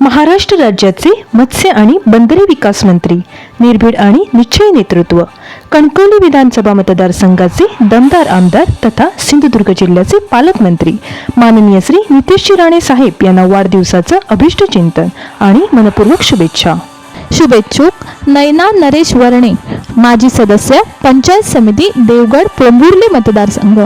महाराष्ट्र राज्याचे मत्स्य आणि बंदरे विकास मंत्री निर्भीड आणि निश्चय नेतृत्व कणकवली विधानसभा मतदारसंघाचे दमदार आमदार तथा सिंधुदुर्ग जिल्ह्याचे पालकमंत्री माननीय श्री नितेशजी राणे साहेब यांना वाढदिवसाचं अभिष्ट चिंतन आणि मनपूर्वक शुभेच्छा. शुभेच्छुक नयना नरेश वर्णे माजी सदस्य पंचायत समिती देवगड पोंभुर्ली मतदारसंघ.